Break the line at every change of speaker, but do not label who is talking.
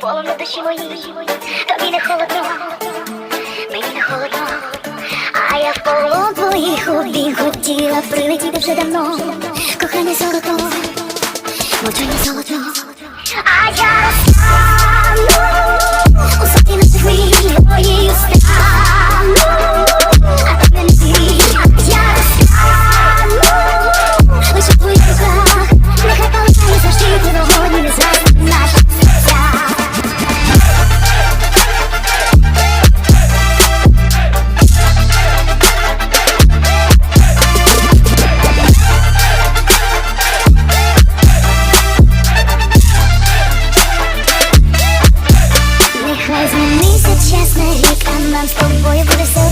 полону душі мої, тобі не холодно, мені не холодно, а я в полон твоїх хобі хотіла прилетіти вже давно. Кохання золото, мовчання золото, you could have said